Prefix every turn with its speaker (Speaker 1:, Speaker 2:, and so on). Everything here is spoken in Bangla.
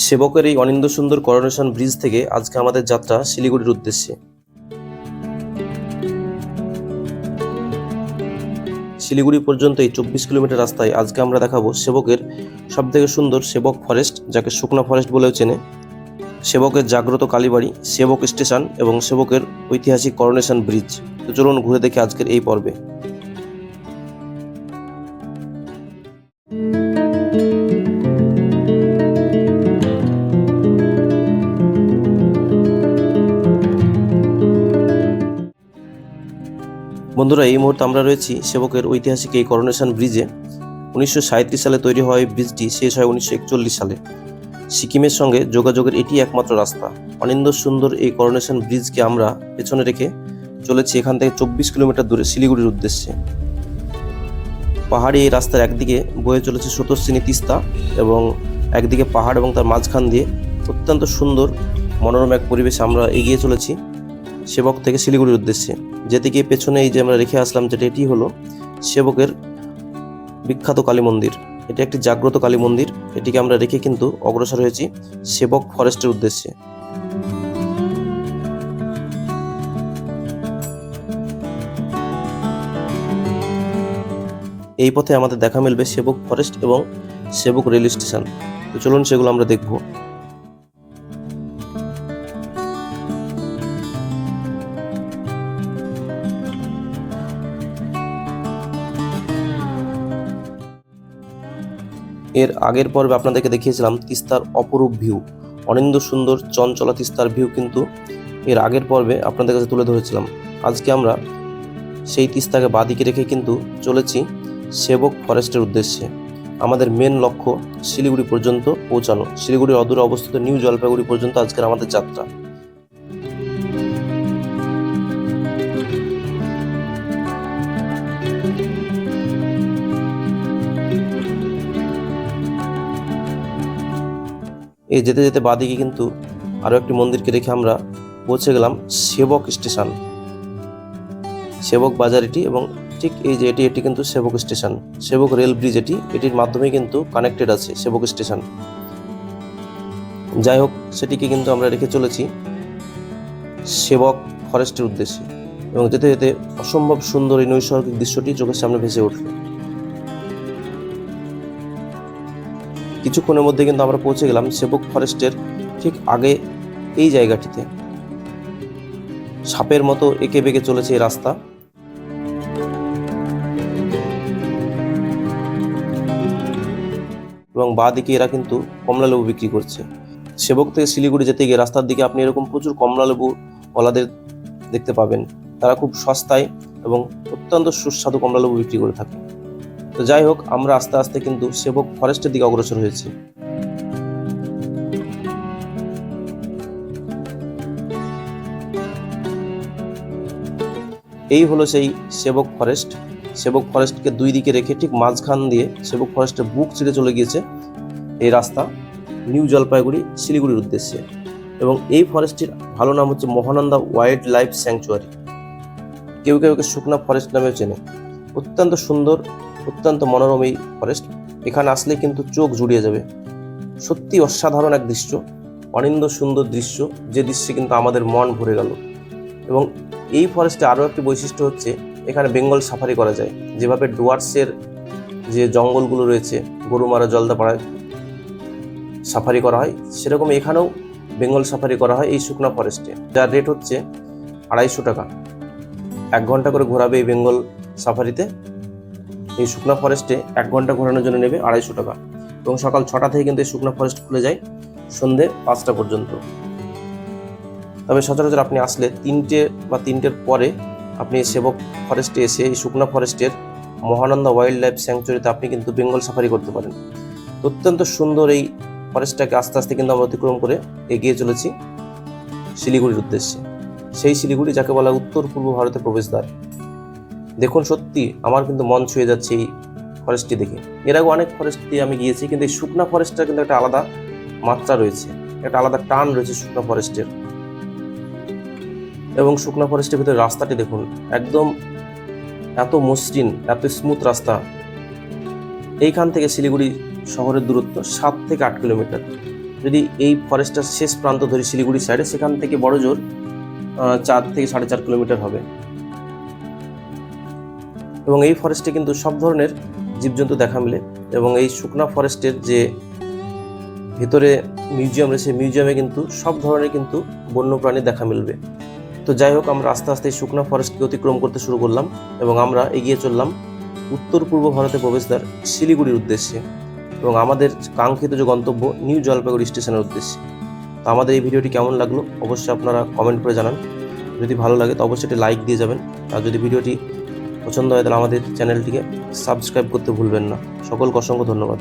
Speaker 1: সেবকের এই অনিন্দ সুন্দর করোনেশন ব্রিজ থেকে আজকে আমাদের যাত্রা শিলিগুড়ির উদ্দেশ্যে। শিলিগুড়ি পর্যন্ত এই চব্বিশ কিলোমিটার রাস্তায় আজকে আমরা দেখাবো সেবকের সব থেকে সুন্দর সেবক ফরেস্ট, যাকে শুকনা ফরেস্ট বলেও চেনে। সেবকের জাগ্রত কালীবাড়ি, সেবক স্টেশন এবং সেবকের ঐতিহাসিক করোনেশন ব্রিজ। তো চলুন ঘুরে দেখে আজকের এই পর্বে। বন্ধুরা, এই মুহূর্তে আমরা রয়েছি সেবকের ঐতিহাসিক এই করোনেশন ব্রিজে উনিশশো সালে তৈরি হয় ব্রিজটি শেষ হয় উনিশশো একচল্লিশ সালে। সিকিমের সঙ্গে যোগাযোগের এটি একমাত্র রাস্তা। অনিন্দ সুন্দর এই করোনেশন ব্রিজকে আমরা পেছনে রেখে চলেছি এখান থেকে চব্বিশ কিলোমিটার দূরে শিলিগুড়ির উদ্দেশ্যে। পাহাড়ি এই রাস্তার একদিকে বয়ে চলেছে স্রোতস্বিনী তিস্তা এবং একদিকে পাহাড় এবং তার মাঝখান দিয়ে অত্যন্ত সুন্দর মনোরম এক পরিবেশে আমরা এগিয়ে চলেছি সেবক থেকে শিলিগুড়ির উদ্দেশ্যে। যেদিকে পেছনে এই যে আমরা রেখে আসলাম যেটা এটি হলো সেবকের বিখ্যাত কালী মন্দির। এটি একটি জাগ্রত কালী মন্দির। এটিকে আমরা রেখে কিন্তু অগ্রসর হয়েছি সেবক ফরেস্টের উদ্দেশ্যে। এই পথে আমাদের দেখা মিলবে সেবক ফরেস্ট এবং সেবক রেল স্টেশন। তো চলুন সেগুলো আমরা দেখব। এর আগের পর্বে আপনাদেরকে দেখিয়েছিলাম তিস্তার অপরূপ ভিউ অনিন্দ সুন্দর চঞ্চলা তিস্তার ভিউ কিন্তু এর আগের পর্বে আপনাদের কাছে তুলে ধরেছিলাম। আজকে আমরা সেই তিস্তাকে বাদিকে রেখে কিন্তু চলেছি সেবক ফরেস্টের উদ্দেশ্যে। আমাদের মেন লক্ষ্য শিলিগুড়ি পর্যন্ত পৌঁছানো, শিলিগুড়ির অদূরে অবস্থিত নিউ জলপাইগুড়ি পর্যন্ত আজকের আমাদের যাত্রা। এই যেতে যেতে বাদিকে কিন্তু আরও একটি মন্দিরকে রেখে আমরা পৌঁছে গেলাম সেবক স্টেশন। সেবক বাজার এটি এবং ঠিক এই যে এটি এটি কিন্তু সেবক স্টেশন। সেবক রেল ব্রিজ এটি, এটির মাধ্যমে কিন্তু কানেক্টেড আছে সেবক স্টেশন। যাই হোক, সেটিকে কিন্তু আমরা রেখে চলেছি সেবক ফরেস্টের উদ্দেশ্যে এবং যেতে যেতে অসম্ভব সুন্দর এই নৈসর্গিক দৃশ্যটি চোখের সামনে ভেসে উঠল। কিছুক্ষণের মধ্যে কিন্তু আমরা পৌঁছে গেলাম সেবক ফরেস্টের ঠিক আগে এই জায়গাটিতে। সাপের মতো এঁকে বেঁকে চলেছে এই রাস্তা। এবং বাঁ দিকে এরা কিন্তু কমলালেবু বিক্রি করছে। সেবক থেকে শিলিগুড়ি যেতে গিয়ে রাস্তার দিকে আপনি এরকম প্রচুর কমলালেবু ওলাদের দেখতে পাবেন। তারা খুব সস্তায় এবং অত্যন্ত সুস্বাদু কমলালেবু বিক্রি করে থাকে। তো যাই হোক, আমরা আস্তে আস্তে কিন্তু সেবক ফরেস্টের দিকে অগ্রসর হয়েছি। এই হলো সেই সেবক ফরেস্ট সেবক ফরেস্টকে দুই দিকে রেখে ঠিক মাঝখান দিয়ে সেবক ফরেস্টের বুক ছিঁড়ে চলে গিয়েছে এই রাস্তা, নিউ জলপাইগুড়ি, শিলিগুড়ির উদ্দেশ্যে। এবং এই ফরেস্টটির ভালো নাম হচ্ছে মহানন্দা ওয়াইল্ড লাইফ স্যাংচুয়ারি কেউ কেউ একে শুকনা ফরেস্ট নামেও চেনে। অত্যন্ত সুন্দর অত্যন্ত মনোরম এই ফরেস্ট। এখানে আসলে কিন্তু চোখ জুড়িয়ে যাবে। সত্যি অসাধারণ এক দৃশ্য অনিন্দ সুন্দর দৃশ্য, যে দৃশ্যে কিন্তু আমাদের মন ভরে গেল। এবং এই ফরেস্টে আরও একটি বৈশিষ্ট্য হচ্ছে, এখানে বেঙ্গল সাফারি করা যায়। যেভাবে ডুয়ার্সের যে জঙ্গলগুলো রয়েছে, গরুমারা জলদাপাড়ায় সাফারি করা হয়, সেরকম এখানেও বেঙ্গল সাফারি করা হয় এই শুকনা ফরেস্টে। যার রেট হচ্ছে আড়াইশো টাকা। এক ঘণ্টা করে ঘোরাবে এই বেঙ্গল সাফারিতে। এই শুকনা ফরেস্টে এক ঘণ্টা ঘোরানোর জন্য নেবে আড়াইশো টাকা। এবং সকাল ছটা থেকে কিন্তু এই শুকনা ফরেস্ট খুলে যায় সন্ধে পাঁচটা পর্যন্ত। তবে সচরাচর আপনি আসলে তিনটে বা তিনটের পরে আপনি সেবক ফরেস্টে এসে এই শুকনা ফরেস্টের মহানন্দা ওয়াইল্ড লাইফ স্যাংচুরিতে আপনি কিন্তু বেঙ্গল সাফারি করতে পারেন। অত্যন্ত সুন্দর এই ফরেস্টটাকে আস্তে আস্তে কিন্তু আমরা অতিক্রম করে এগিয়ে চলেছি শিলিগুড়ির উদ্দেশ্যে। সেই শিলিগুড়ি, যাকে বলা উত্তর পূর্ব ভারতের প্রবেশদ্বার। দেখুন, সত্যি আমার কিন্তু মন ছুঁয়ে যাচ্ছে এই ফরেস্টটি দেখে। এর আগে অনেক ফরেস্ট আমি গিয়েছি, কিন্তু এই শুকনা ফরেস্টটার কিন্তু একটা আলাদা মাত্রা রয়েছে, একটা আলাদা টান রয়েছে শুকনা ফরেস্টের এবং শুকনা ফরেস্টের ভিতরে রাস্তাটি দেখুন, একদম এত মসৃণ, এত স্মুথ রাস্তা। এইখান থেকে শিলিগুড়ি শহরের দূরত্ব সাত থেকে আট কিলোমিটার। যদি এই ফরেস্টটার শেষ প্রান্ত ধরি শিলিগুড়ির সাইডে সেখান থেকে বড় জোর চার থেকে সাড়ে চার কিলোমিটার হবে। এবং এই ফরেস্টে কিন্তু সব ধরনের জীবজন্তু দেখা মিলে এবং এই শুকনা ফরেস্টের যে ভেতরে মিউজিয়াম রয়েছে মিউজিয়ামে কিন্তু সব ধরনের কিন্তু বন্যপ্রাণী দেখা মিলবে। তো যাই হোক, আমরা আস্তে আস্তে এই শুকনা ফরেস্টকে অতিক্রম করতে শুরু করলাম এবং আমরা এগিয়ে চললাম উত্তর পূর্ব ভারতে প্রবেশদ্বার শিলিগুড়ির উদ্দেশ্যে এবং আমাদের কাঙ্ক্ষিত যে গন্তব্য নিউ জলপাইগুড়ি স্টেশনের উদ্দেশ্যে। তো আমাদের এই ভিডিওটি কেমন লাগল? অবশ্যই আপনারা কমেন্ট করে জানান। যদি ভালো লাগে তো অবশ্যই একটি লাইক দিয়ে যাবেন। আর যদি ভিডিওটি পছন্দ হয় তাহলে আমাদের চ্যানেলটিকে সাবস্ক্রাইব করতে ভুলবেন না। সকলকে অসংখ্য ধন্যবাদ।